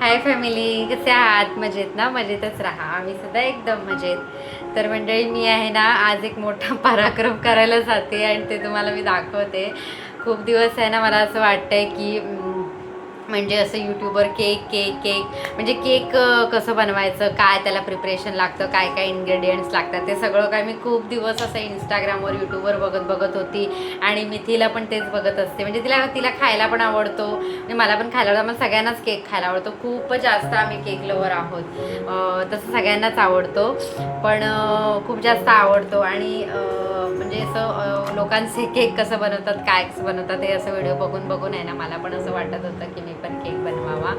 Hi family कसे आहात? मजेत ना? मजेतच राहा. आम्ही सुद्धा एकदम मजेत. तर मंडळी मी आहे ना आज एक मोठा पराक्रम करायला जाते आणि ते तुम्हाला मी दाखवते. खूप दिवस आहे ना मला असं वाटतंय की म्हणजे असं यूट्यूबवर केक केक केक म्हणजे केक कसं बनवायचं काय त्याला प्रिपरेशन लागतं काय काय इन्ग्रेडियंट्स लागतात ते सगळं काय मी खूप दिवस असं इंस्टाग्रामवर यूट्यूबवर बघत बघत होती. आणि मी तिला पण तेच बघत असते. म्हणजे तिला तिला खायला पण आवडतो. म्हणजे मला पण खायला आवडतं. मला सगळ्यांनाच केक खायला आवडतो. खूप जास्त आम्ही केक लवर आहोत. तसं सगळ्यांनाच आवडतो. पण खूप जास्त आवडतो. आणि म्हणजे असं लोकांचे केक कसं बनवतात काय कसं बनवतात हे असं व्हिडिओ बघून बघून आहे ना मला पण असं वाटत होतं की मी पण केक बनवावा.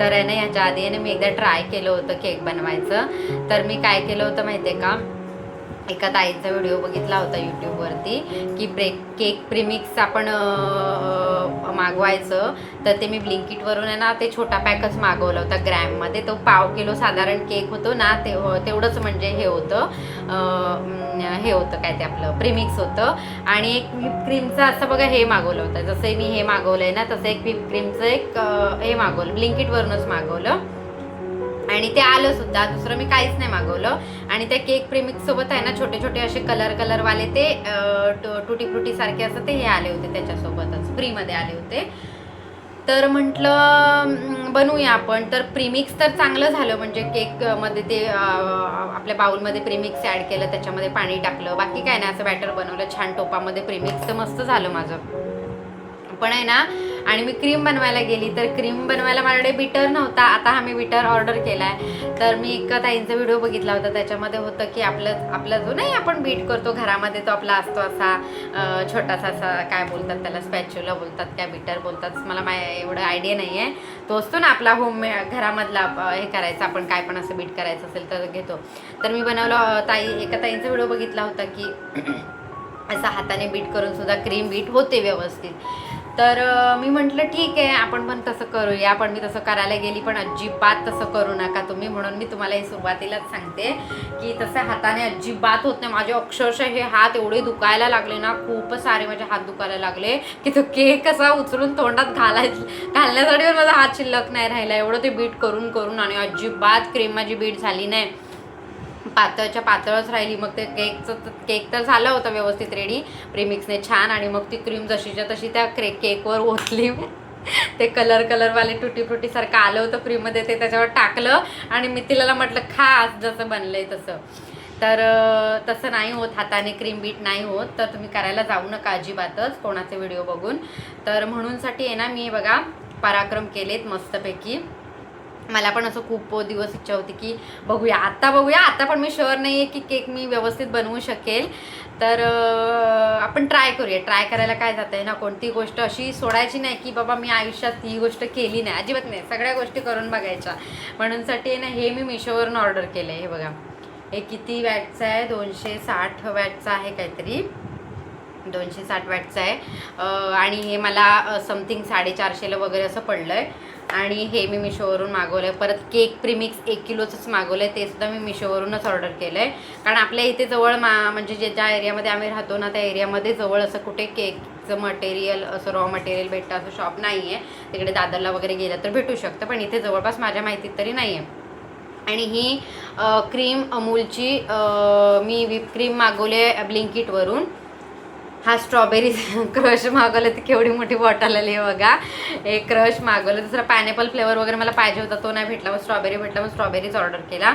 तर आहे ना ह्याच्या आधी आहे ना मी एकदा ट्राय केलं होतं केक बनवायचं. तर मी काय केलं होतं माहिती आहे का? एका ताईचा व्हिडिओ बघितला होता यूट्यूबवरती की ब्रेक केक प्रिमिक्स आपण मागवायचं तर ते मी ब्लिंकिटवरून आहे ना ते छोटा पॅकच मागवला होता ग्रॅममध्ये. तो पाव किलो साधारण केक होतो ना ते तेवढंच म्हणजे हे होतं. हे होतं काय ते आपलं प्रिमिक्स होतं. आणि एक व्हिप क्रीमचं असं बघा हे मागवलं होतं. जसं मी हे मागवलं आहे ना तसं एक व्हिप क्रीमचं एक हे मागवलं ब्लिंकिटवरूनच मागवलं. आणि ते आलं सुद्धा. दुसरं मी काहीच नाही मागवलं. आणि त्या केक प्रेमिक्स सोबत आहे ना छोटे छोटे असे कलर कलरवाले ते टुटी फ्रुटी सारखे असं ते हे आले होते त्याच्यासोबतच. फ्रीमध्ये आले होते. तर म्हटलं बनवूया आपण. तर प्रीमिक्स तर चांगलं झालं. म्हणजे केकमध्ये ते आपल्या बाउलमध्ये प्रीमिक्स ॲड केलं. त्याच्यामध्ये पाणी टाकलं. बाकी काय नाही असं बॅटर बनवलं. छान टोपामध्ये प्रीमिक्स. तर मस्त झालं माझं. पण आहे ना आणि मी क्रीम बनवायला गेली तर क्रीम बनवायला माझ्याकडे बिटर नव्हता. आता हा मी बिटर ऑर्डर केला आहे तर मी एक ताईंचा व्हिडिओ बघितला होता. त्याच्यामध्ये होतं की आपलं आपला जो नाही आपण बीट करतो घरामध्ये तो आपला असतो असा छोटासा असा काय बोलतात त्याला स्पॅच्युला बोलतात काय बिटर बोलतात. मला माय एवढं आयडिया नाही आहे तो असतो ना आपला होम घरामधला हे करायचं आपण काय पण असं बीट करायचं असेल तर घेतो. तर मी बनवलं ताई एका ताईंचा व्हिडिओ बघितला होता की असं हाताने बीट करून सुद्धा क्रीम बीट होते व्यवस्थित. तर मी म्हटलं ठीक आहे आपण पण तसं करूया पण मी तसं करायला गेली पण अजिबात तसं करू नका तुम्ही. म्हणून मी तुम्हाला हे सुरुवातीलाच सांगते की तसं हाताने अजिबात होत नाही. माझे अक्षरशः हे हात एवढे दुखायला लागले ना खूप सारे माझे हात दुखायला लागले की तो केक कसा उचलून तोंडात घालाय घालण्यासाठी पण माझा हात शिल्लक नाही राहिला. एवढं ते बीट करून करून आणि अजिबात क्रीम माझी बीट झाली नाही. पातळच्या पातळच राहिली. मग ते केकचं केक तर झालं होतं व्यवस्थित रेडी प्रेमिक्सने छान आणि मग ती क्रीम जशीच्या तशी त्या क्रे केकवर ओतली. ते कलर कलरवाले टुटी फ्रुटी सारखं आलं होतं फ्रीमध्ये ते त्याच्यावर टाकलं आणि मी तिला म्हटलं खा आज जसं बनलंय तसं. तर तसं नाही होत. हाताने क्रीम बीट नाही होत. तर तुम्ही करायला जाऊ नका अजिबातच. कोणाचे व्हिडिओ बघून. तर म्हणूनसाठी आहे ना मी बघा पराक्रम केलेत मस्तपैकी. मला पण असं खूप दिवस इच्छा होती की बघूया. आता बघूया. आता पण मी शुअर नाही आहे की केक मी व्यवस्थित बनवू शकेल. तर आपण ट्राय करूया. ट्राय करायला काय जात आहे ना कोणती गोष्ट अशी सोडायची नाही की बाबा मी आयुष्यात ही गोष्ट केली नाही. अजिबात नाही. सगळ्या गोष्टी करून बघायच्या. म्हणूनसाठी ना हे मी मिशोवरून ऑर्डर केलं आहे हे बघा. हे किती वॅटचं आहे? दोनशे साठ वॅटचं आहे काहीतरी. दोनशे साठ वॅटचं आहे. आणि हे मला समथिंग साडेचारशेला वगैरे असं पडलं आहे आणि हे मी मिशोवरून मागवलं आहे परत केक प्रीमिक्स एक किलोचंच मागवलं आहे ते सुद्धा मी मिशोवरूनच ऑर्डर केलं आहे कारण आपल्या इथे जवळ मा म्हणजे जे ज्या एरियामध्ये आम्ही राहतो ना त्या एरियामध्ये जवळ असं कुठे केकचं मटेरियल असं रॉ मटेरियल भेटतं असं शॉप नाही आहे तिकडे दादरला वगैरे गेलं तर भेटू शकतं पण इथे जवळपास माझ्या माहितीत तरी नाही आहे आणि ही क्रीम अमूलची मी व्हिप क्रीम मागवली आहे ब्लिंकिटवरून हा स्ट्रॉबेरी क्रश मागवलं ती केवढी मोठी बॉटल आली आहे बघा. एक क्रश मागवलं. दुसरा पायनॅपल फ्लेवर वगैरे मला पाहिजे होता. तो नाही भेटला. मग स्ट्रॉबेरी भेटला. मग स्ट्रॉबेरीच ऑर्डर केला.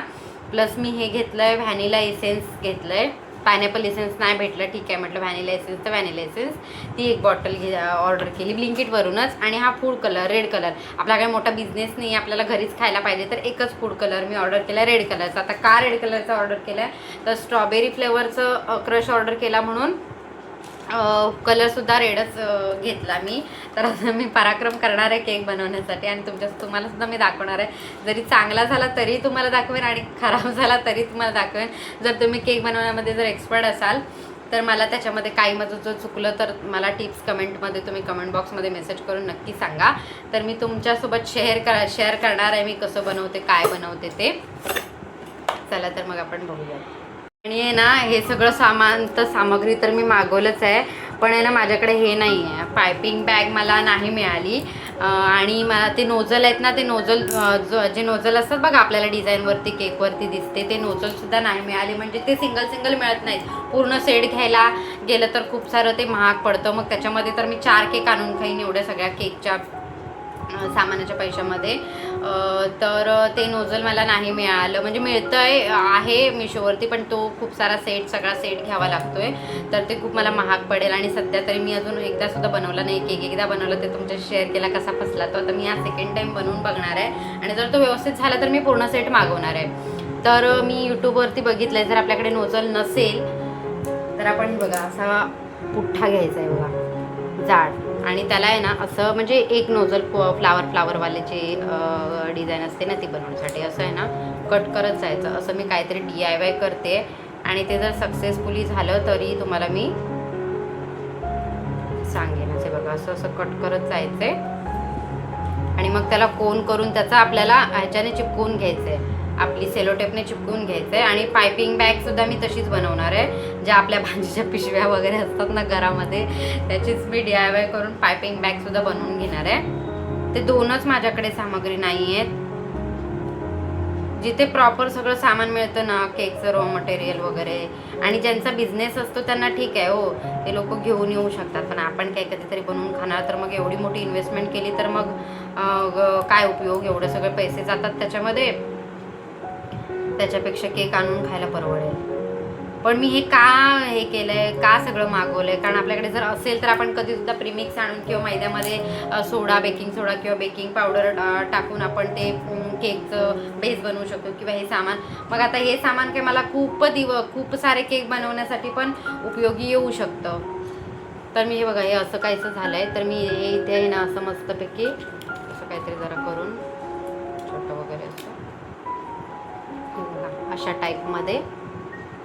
प्लस मी हे घेतलं आहे व्हॅनिला इसेन्स घेतलं आहे पायनॅपल इसेन्स नाही भेटलं. ठीक आहे म्हटलं. व्हॅनिला इसेन्स तर व्हॅनिला इसेन्स ती एक बॉटल घे ऑर्डर केली. ब्लिंकिटवरूनच आणि हा फूड कलर रेड कलर आपला काही मोठा बिझनेस नाही आपल्याला घरीच खायला पाहिजे तर एकच फूड कलर मी ऑर्डर केला रेड कलरचा आता का रेड कलरचा ऑर्डर केला आहे तर स्ट्रॉबेरी फ्लेवरचं क्रश ऑर्डर केला म्हणून कलरसुद्धा रेडच घेतला मी. तर असं मी पराक्रम करणार आहे केक बनवण्यासाठी आणि तुमच्या तुम्हालासुद्धा मी दाखवणार आहे. जरी चांगला झाला तरी तुम्हाला दाखवेन आणि खराब झाला तरी तुम्हाला दाखवेन. जर तुम्ही केक बनवण्यामध्ये जर एक्सपर्ट असाल तर मला त्याच्यामध्ये काही माझं जर चुकलं तर मला टिप्स कमेंटमध्ये तुम्ही कमेंट बॉक्समध्ये मेसेज करून नक्की सांगा. तर मी तुमच्यासोबत शेअर करा शेअर करणार आहे मी कसं बनवते काय बनवते ते. चला तर मग आपण बघूया आणि आहे ना हे सगळं सामान तर सामग्री तर मी मागवलंच आहे पण आहे ना माझ्याकडे हे नाही आहे पायपिंग बॅग मला नाही मिळाली. आणि मला ते नोझल आहेत ना ते नोझल जे नोझल असतात बघा आपल्याला डिझाईनवरती केकवरती दिसते ते नोझलसुद्धा नाही मिळाले. म्हणजे ते सिंगल सिंगल मिळत नाहीत. पूर्ण सेट घ्यायला गेलं तर खूप सारं ते महाग पडतं. मग त्याच्यामध्ये तर मी चार केक आणून खाईन एवढ्या सगळ्या केकच्या सामानाच्या पैशामध्ये. तर ते नोझल मला नाही मिळालं. म्हणजे मिळतं आहे आहे मिशोवरती पण तो खूप सारा सेट सगळा सेट घ्यावा लागतो आहे तर ते खूप मला महाग पडेल आणि सध्या तरी मी अजून एकदा सुद्धा बनवला नाही. एक एकदा बनवलं ते तुमच्याशी शेअर केला कसा फसला तो. आता मी हा सेकंड टाईम बनवून बघणार आहे. आणि जर तो व्यवस्थित झाला तर मी पूर्ण सेट मागवणार आहे. तर मी यूट्यूबवरती बघितलं आहे जर आपल्याकडे नोझल नसेल तर आपण बघा असा पुठ्ठा घ्यायचा आहे बघा. जाड. आणि त्याला आहे ना असं म्हणजे एक नोझल फ्लावर फ्लावरवाले जे डिझाईन असते ना ती बनवण्यासाठी असं आहे ना कट करत जायचं. असं मी काहीतरी डी आय वाय करते आणि ते जर सक्सेसफुली झालं तरी तुम्हाला मी सांगेन. असे बघा असं असं कट करत जायचं आहे आणि मग त्याला कोन करून त्याचा आपल्याला ह्याच्याने चिपकवून घ्यायचं आहे आपली सेलोटेपने चिपकून घ्यायचं आहे आणि पायपिंग बॅगसुद्धा मी तशीच बनवणार आहे. ज्या आपल्या भाजीच्या पिशव्या वगैरे असतात ना घरामध्ये त्याचीच मी डी आय वाय करून पायपिंग बॅगसुद्धा बनवून घेणार आहे. ते दोनच माझ्याकडे सामग्री नाही आहेत जिथे प्रॉपर सगळं सामान मिळतं ना केकचं रॉ मटेरियल वगैरे आणि ज्यांचा बिझनेस असतो त्यांना ठीक आहे हो. ते लोक घेऊन येऊ शकतात पण आपण काय कधीतरी बनवून खाणार तर मग एवढी मोठी इन्व्हेस्टमेंट केली तर मग काय उपयोग? एवढे सगळे पैसे जातात त्याच्यामध्ये. त्याच्यापेक्षा केक आणून खायला परवडेल. पण मी हे का हे केलंय का सगळं मागवलंय? कारण आपल्याकडे जर असेल तर आपण कधी सुद्धा प्रीमिक्स आणून किंवा मैद्यामध्ये सोडा बेकिंग सोडा किंवा बेकिंग पावडर टाकून आपण ते केकचं बेस बनवू शकतो किंवा हे सामान. मग आता हे सामान काय मला खूप दिव खूप सारे केक बनवण्यासाठी पण उपयोगी येऊ शकतं. तर मी हे बघा हे असं काहीसं झालं आहे तर मी हे इथे आहे ना असं मस्तपैकी असं काहीतरी जरा करून छोटं वगैरे असं. हे बघा, अशा टाईपमध्ये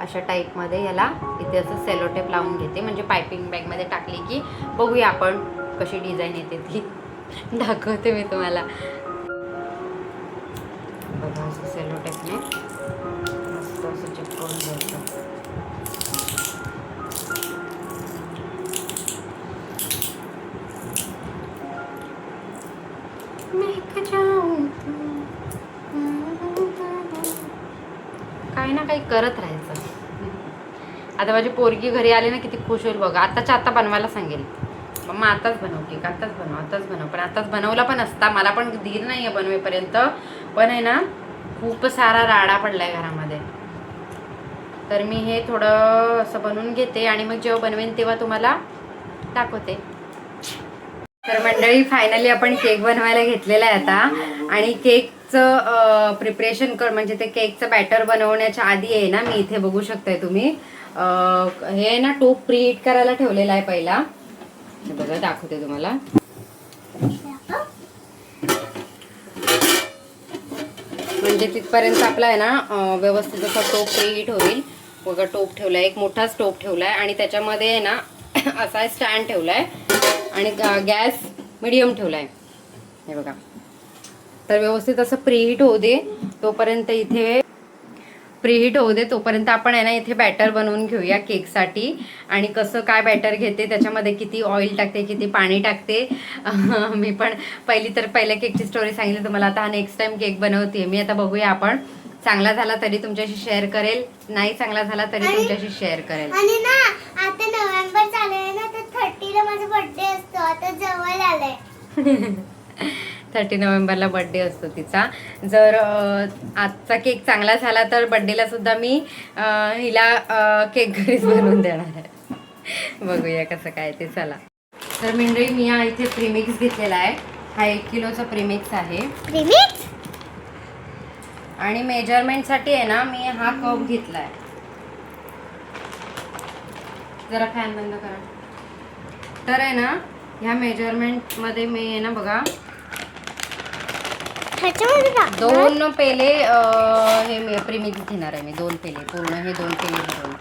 अशा टाईपमध्ये याला इथे असं सेलोटेप लावून घेते. म्हणजे पायपिंग बॅगमध्ये टाकली की बघूया आपण कशी डिझाईन येते ती. दाखवते मी तुम्हाला. आता माझी पोरगी घरी आली ना किती खुश होईल बघा. आताच्या आता बनवायला सांगेल. मग आताच बनव केक आताच बनव आताच बनव. पण आताच बनवला पण असता. मला पण धीर नाही आहे बनवेपर्यंत. पण आहे ना खूप सारा राडा पडलाय घरामध्ये. तर मी हे थोडं असं बनवून घेते आणि मग जेव्हा बनवेन तेव्हा तुम्हाला दाखवते. तर मंडळी फायनली आपण केक बनवायला घेतलेला आहे आता. आणि केकचं प्रिपरेशन कर म्हणजे ते केकचं बॅटर बनवण्याच्या आधी आहे ना मी इथे बघू शकताय तुम्ही. हे आहे ना टोप प्रीहीट करायला ठेवलेला आहे पहिला. बघा दाखवते तुम्हाला. म्हणजे तिथपर्यंत आपला आहे ना व्यवस्थित असा टोप प्रीहीट होईल. बघा टोप ठेवलाय एक मोठाच टोप ठेवलाय आणि त्याच्यामध्ये आहे ना असा स्टँड आहे आणि गॅस मिडियम ठेवलाय. हे बघा. तर व्यवस्थित असं प्रीहीट होऊ दे. तोपर्यंत इथे प्रीहीट होऊ दे तोपर्यंत आपण आहे ना इथे बॅटर बनवून घेऊया केकसाठी. आणि कसं काय बॅटर घेते त्याच्यामध्ये किती ऑइल टाकते किती पाणी टाकते. मी पण पहिली तर पहिल्या केकची स्टोरी सांगितली तुम्हाला आता हा नेक्स्ट टाइम केक बनवते मी आता बघूया आपण. चांगला झाला तरी तुमच्याशी शेअर करेल. नाही चांगला झाला तरी तुमच्याशी शेअर करेल. आणि ना आता नोव्हेंबर चालू आहे ना तर थर्टीला माझा बर्थडे असतो. आता जवळ आलाय. थर्टी नोव्हेंबरला बड्डे असतो तिचा. जर आजचा केक चांगला झाला तर बड्डेला सुद्धा मी हिला केक घरीच बनवून देणार आहे. बघूया कसं काय ते चला. तर मंडळी मी हा इथे प्रीमिक्स घेतलेला आहे. हा एक किलोचा प्रीमिक्स आहे. प्रीमिक्स आणि मेजरमेंटसाठी आहे ना मी हा कप घेतला आहे जरा फॅन बंद करा. तर आहे ना ह्या मेजरमेंटमध्ये मी आहे ना बघा ह्याच्यामध्ये टाक दोन पेले अं, हे प्रीमिक्स घेणार आहे मी दोन पेले पूर्ण हे दोन पेले भरून.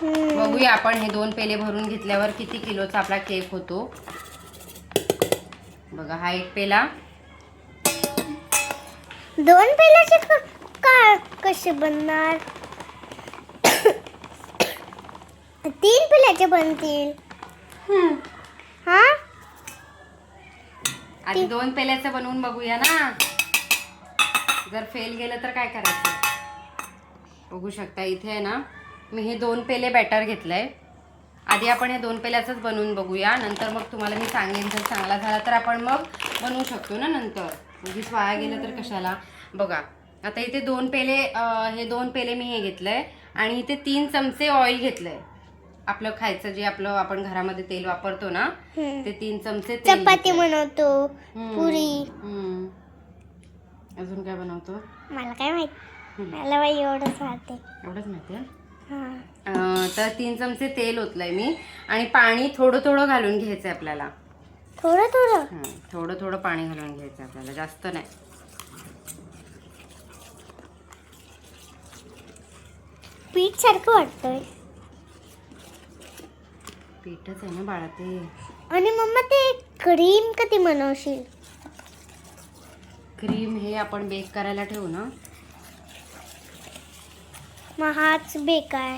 हम्म. बघूया आपण हे दोन पेले भरून घेतल्यावर किती किलोचा आपला केक होतो. बघा हा एक पेला. दोन पेलाचे क- का कसे बनणार? तीन पेलाचे बनतील. हा? आधी दोन पेल्याचं बनवून बघूया ना. जर फेल गेलं तर काय करायचं? बघू शकता इथे आहे ना मी हे दोन पेले बॅटर घेतलंय. आधी आपण हे दोन पेल्याचंच बनवून बघूया. नंतर मग तुम्हाला मी सांगेन जर चांगला झाला तर आपण मग बनवू शकतो ना नंतर. उगीच वाया गेलं तर कशाला? बघा आता इथे दोन पेले हे दोन पेले मी हे घेतलंय आणि इथे तीन चमचे ऑइल घेतलंय. आपलं खायचं जे आपलं आपण घरामध्ये तेल वापरतो ना. ते तीन चमचे तेल चपाती. बनवतो हम्म. पुरी. हम्म. अजून काय बनवतो? मला काय माहीत. हम्म. मला बाई एवढंच वाटते एवढंच माहिती आहे? हा. अं, तर तीन चमचे तेल ओतलंय मी. आणि पाणी थोडं थोडं घालून घ्यायचंय आपल्याला. थोडं थोडं? हं, थोडं थोडं पाणी घालून घ्यायचं आपल्याला जास्त नाही. पीठ सारखं वाटतंय. पीठच आहे ना बाळा ते आणि मम्मा ते क्रीम कधी बनवशील क्रीम हे आपण बेक करायला ठेवू ना मग हाच बेकार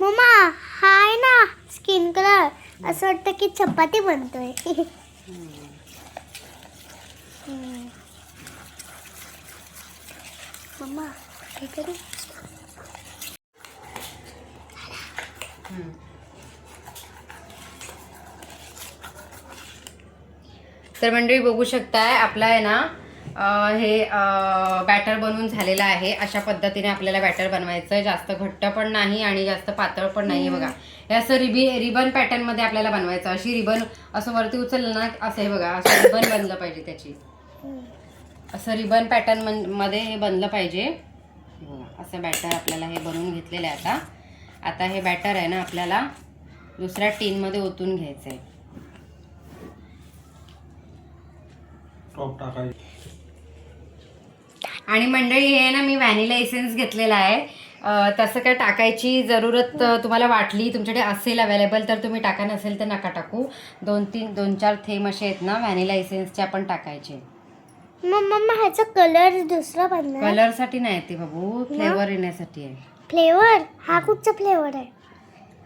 मम्मा हा आहे ना स्किन कलर असं वाटतं की चपाती बनतोय. हम्म. मम्मा हे करू हं. तर मंडळी बघू शकताय आपला आहे ना हे बॅटर बनवून झालेलं आहे. अशा पद्धतीने आपल्याला बॅटर बनवायचं. आहे जास्त घट्ट पण नाही आणि जास्त पातळ पण नाही बघा. हे असं रिबी रिबन पॅटर्नमध्ये आपल्याला बनवायचं. अशी रिबन असं वरती उचललं ना असं हे बघा असं रिबन बनलं पाहिजे त्याची. असं रिबन पॅटर्नमध्ये हे बनलं पाहिजे. बघा असं बॅटर आपल्याला हे बनवून घेतलेलं आहे आता. आता हे बॅटर आहे ना आपल्याला दुसऱ्या टीनमध्ये ओतून घ्यायचं आहे टॉप टाकायची. आणि मंडळी हे ना मी व्हॅनिला एसेन्स घेतलेला आहे. तसं काय टाकायची जरूरत तुम्हाला वाटली तुमच्याकडे असेल अवेलेबल तर तुम्ही टाका नसेल तर नका टाकू. दोन तीन दोन चार थेंब असे आहेत ना व्हॅनिला एसेन्सचे आपण टाकायचे. मम्मा ह्याचा कलर दुसरा बनणार कलरसाठी नाही ते बाबू फ्लेवर येण्यासाठी आहे. फ्लेवर हा कुठचा फ्लेवर आहे?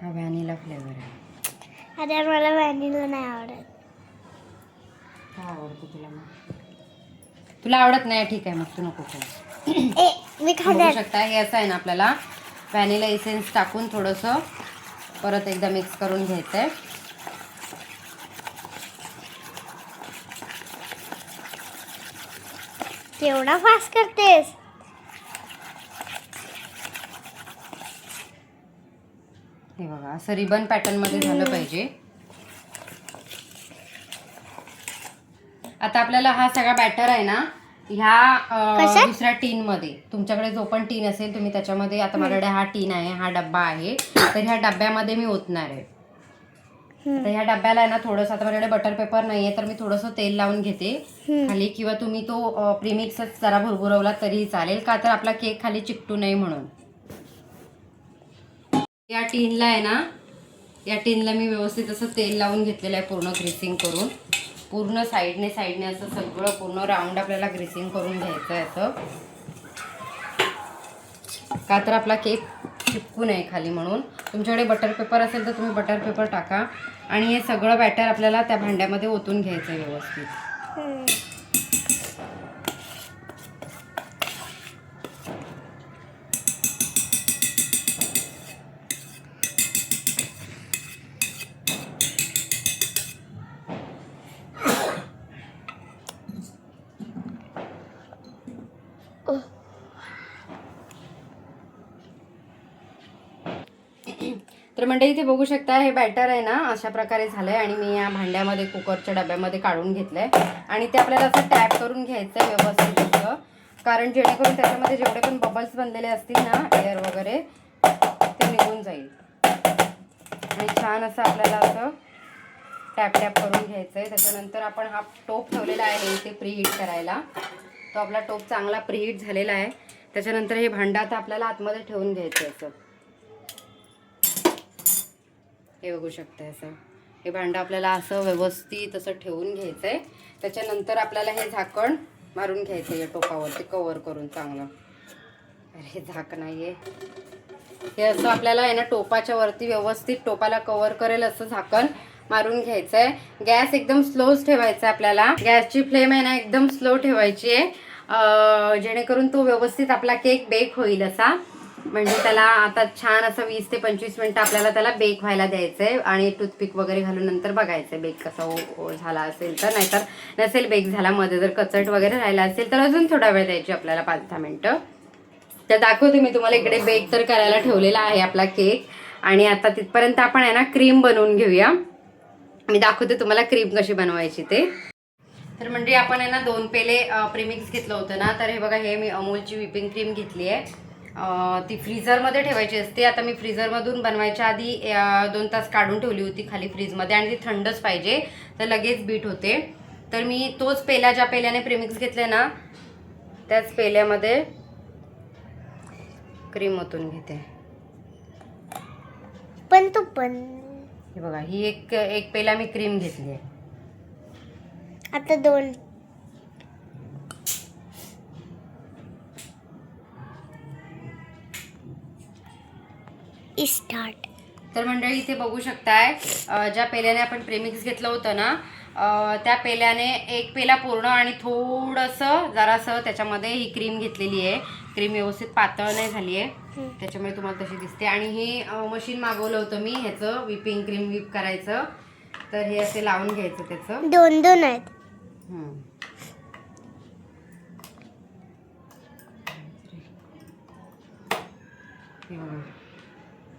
हा व्हॅनिला फ्लेवर आहे. अरे मला व्हॅनिला नाही आवडत. काय आवडतं तुला मग? तुला आवडत नाही ठीक आहे मग तू नको खाऊ. मी बघू शकता हे असं आहे ना आपल्याला. व्हॅनिला इसेन्स टाकून थोडंसं परत एकदा मिक्स करून घ्यायचं आहे केवढा फास्ट करतेस? हे बघा असं रिबन पॅटर्नमध्ये झालं पाहिजे. आता आपल्याला हा सगळा बॅटर आहे ना ह्या कशात? दुसऱ्या टीन मध्ये तुमच्याकडे जो पण टीन असेल तुम्ही त्याच्यामध्ये आता माझ्याकडे हा टीन आहे हा डब्बा आहे. तर ह्या डब्यामध्ये मी ओतणार आहे. हम्म. तर ह्या डब्याला आहे ना थोडंसं आता माझ्याकडे बटर पेपर नाहीये तर मी थोडंसं तेल लावून घेते. खाली किंवा तुम्ही तो प्रीमिक्सच जरा भुरभुरवला तरीही चालेल का तर आपला केक खाली चिकटू नये म्हणून. या टीनला आहे ना या टीनला मी व्यवस्थित असं तेल लावून घेतलेलं आहे पूर्ण ग्रेसिंग करून. पूर्ण साईडने साईडने असं सगळं पूर्ण राऊंड आपल्याला ग्रेसिंग करून घ्यायचं आहे असं. का तर आपला केक चिपकू नये खाली म्हणून. तुमच्याकडे बटर पेपर असेल तर तुम्ही बटर पेपर टाका. आणि हे सगळं बॅटर आपल्याला त्या भांड्यामध्ये ओतून घ्यायचं आहे व्यवस्थित हम्म. तर मंडळी इथे बघू शकता हे बॅटर आहे ना अशा प्रकारे झालंय आणि मी या भांड्यामध्ये कुकरच्या डब्यामध्ये काढून घेतलंय. आणि ते आपल्याला असं टॅप करून घ्यायचं आहे व्यवस्थित कारण जेणेकरून त्याच्यामध्ये जेवढे पण बबल्स बनलेले असतील ना एअर वगैरे ते निघून जाईल. आणि छान असं आपल्याला असं टॅप टॅप करून घ्यायचं आहे त्याच्यानंतर आपण हा टोप ठेवलेला आहे इथे प्रीहीट करायला. तो आपला टोप चांगला प्रीहीट झालेला आहे. त्याच्यानंतर हे भांडं आता आपल्याला आतमध्ये ठेवून घ्यायचं आहे असं. हे बघू शकता असं. हे भांडं आपल्याला असं व्यवस्थित असं ठेवून घ्यायचं आहे त्याच्यानंतर आपल्याला हे झाकण मारून घ्यायचं आहे या टोपावरती कवर करून चांगलं. अरे झाक नाही आहे हे असं आपल्याला आहे ना टोपाच्या वरती व्यवस्थित टोपाला कवर करेल असं झाकण मारून घ्यायचं आहे गॅस एकदम स्लोच ठेवायचा आहे आपल्याला. गॅसची फ्लेम आहे ना एकदम स्लो ठेवायची आहे जेणेकरून तो व्यवस्थित आपला केक बेक होईल असा. म्हणजे त्याला आता छान असं वीस ते पंचवीस मिनिटं आपल्याला त्याला बेक व्हायला द्यायचं आहे आणि टूथपिक वगैरे घालून नंतर बघायचं आहे बेक कसा हो, हो झाला असेल तर. नाहीतर नसेल बेक झाला मध्ये जर कचट वगैरे राहिला असेल तर अजून थोडा वेळ द्यायची आपल्याला पाच दहा मिनिटं. तर दाखवते मी तुम्हाला इकडे बेक तर करायला ठेवलेला आहे आपला केक आणि आता तिथपर्यंत आपण आहे ना क्रीम बनवून घेऊया. मी दाखवते तुम्हाला क्रीम कशी बनवायची ते. तर म्हणजे आपण आहे ना दोन पेले प्रिमिक्स घेतलं होतं ना. तर हे बघा हे मी अमूलची व्हिपिंग क्रीम घेतली आहे. ती फ्रीझरमध्ये ठेवायची असते. आता मी फ्रीझरमधून बनवायच्या आधी दोन तास काढून ठेवली होती खाली फ्रीजमध्ये आणि ती थंडच पाहिजे तर लगेच बीट होते. तर मी तोच पेला ज्या पेल्याने प्रेमिक्स घेतले ना त्याच पेल्यामध्ये क्रीम ओतून घेते. पण तू पण. हे बघा ही एक एक पेला मी क्रीम घेतली आहे. आता दोन. स्टार्ट तर मंडळी इथे बघू शकताय अं, ज्या पेल्याने आपण प्रेमिक्स घेतलं होतं ना अं, त्या पेल्याने एक पेला पूर्ण आणि थोडंसं जरासं त्याच्यामध्ये ही क्रीम घेतलेली आहे. क्रीम व्यवस्थित पातळ नाही झाली आहे त्याच्यामुळे तुम्हाला तशी दिसते. आणि हे मशीन मागवलं होतं मी ह्याचं विपिंग क्रीम विप करायचं. तर हे असे लावून घ्यायचं त्याचं. दोन दोन आहेत. हम्म. हे बघा.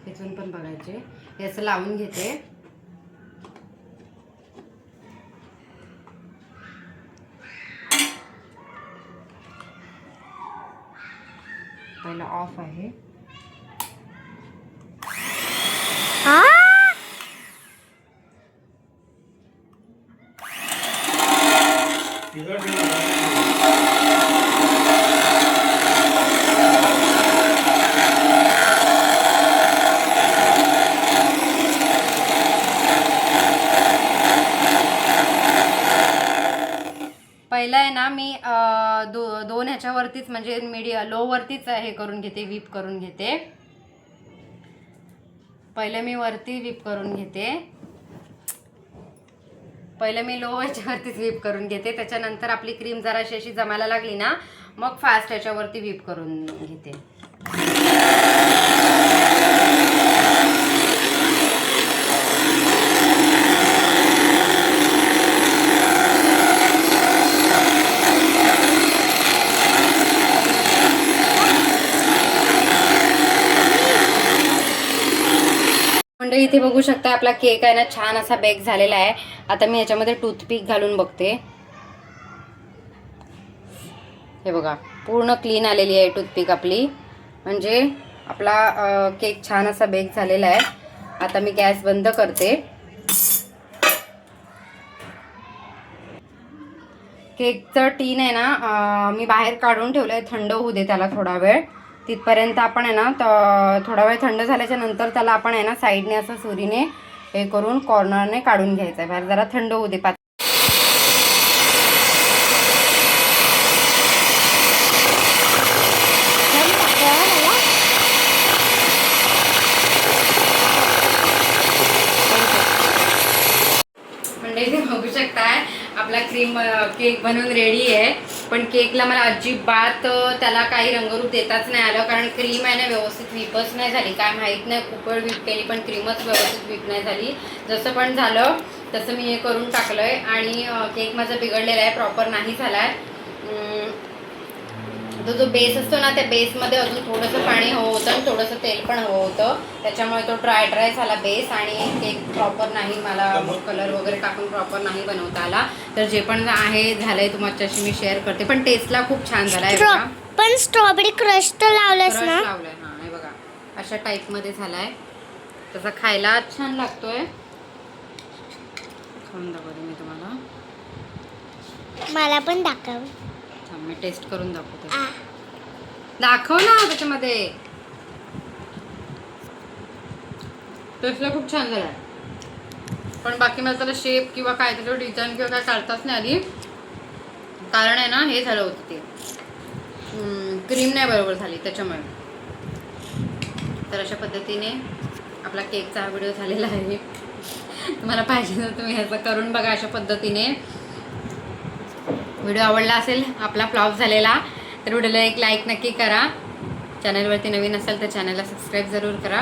खेचून पण बघायचे. हे असं लावून घेते. पहिला ऑफ आहे. पहिलं आहे ना मी दो दोन ह्याच्यावरतीच म्हणजे मीडिया लोवरतीच हे करून घेते विप करून घेते. पहिलं मी वरती विप करून घेते. पहिलं मी लो ह्याच्यावरतीच विप करून घेते. त्याच्यानंतर आपली क्रीम जराशी अशी जमायला लागली ना मग फास्ट ह्याच्यावरती विप करून घेते. म्हणजे इथे बघू शकता आपला केक आहे ना छान असा बेक झालेला आहे. आता मी याच्यामध्ये टूथपिक घालून बघते. हे बघा पूर्ण क्लीन आलेली आहे टूथपिक आपली. म्हणजे आपला केक छान असा बेक झालेला आहे. आता मी गॅस बंद करते. केकचं टीन आहे ना मी बाहेर काढून ठेवलं आहे थंड होऊ दे त्याला थोडा वेळ. तिथपर्यंत आपण आहे ना तर थोडा वेळ थंड झाल्याच्यानंतर त्याला आपण आहे ना साईडने असं सुरीने हे करून कॉर्नरने काढून घ्यायचं आहे. बाहेर जरा थंड होऊ दे पाच म्हणजे इथे बघू शकताय आपला क्रीम केक बनवून रेडी आहे. पण केकला मला अजिबात त्याला काही रंगरूप देताच नाही आलं. कारण क्रीम आहे ना व्यवस्थित विपच नाही झाली. काय माहीत नाही खूप वेळ विप केली पण क्रीमच व्यवस्थित विप नाही झाली. जसं पण झालं तसं मी हे करून टाकलं आहे आणि केक माझा बिघडलेला आहे. प्रॉपर नाही झाला आहे तो जो बेस असतो ना त्या बेसमध्ये अजून थोडंसं पाणी हवं होतं आणि थोडंसं तेल पण हवं होतं. त्याच्यामुळे तो ड्राय ड्राय झाला बेस आणि केक प्रॉपर नाही मला कलर वगैरे टाकून प्रॉपर नाही बनवता आला. तर जे पण आहे झालंय तुमच्याशी मी शेअर करते. पण टेस्टला खूप छान झाला आहे. पण स्ट्रॉबेरी क्रश तर लावलंस क्रश ना? लावलाय हा हे बघा. अशा टाईपमध्ये झालाय. तसा खायला छान लागतोय. खाऊन दाखवते मी तुम्हाला. मला पण दाखव. मी टेस्ट करून दाखवते. दाखव ना त्याच्यामध्ये. टेस्टला खूप छान झाला पण बाकी मला त्याला शेप किंवा काय त्याच्यावर डिझाईन किंवा काय काढताच नाही आली. कारण आहे ना हे झालं होतं ते. क्रीम नाही बरोबर झाली त्याच्यामुळे. तर अशा पद्धतीने आपला केकचा हा व्हिडिओ झालेला आहे. तुम्हाला पाहिजे तर तुम्ही ह्याचं करून बघा अशा पद्धतीने. व्हिडिओ आवडला असेल आपला फ्लॉप झालेला. तर व्हिडिओला एक लाईक नक्की करा. चॅनलवरती नवीन असेल तर चॅनलला सबस्क्राईब जरूर करा.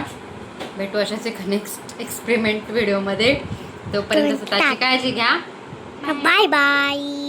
भेटू अशाच एक नेक्स्ट एक्सपेरिमेंट व्हिडिओमध्ये तोपर्यंत स्वतःची काळजी घ्या. Bye bye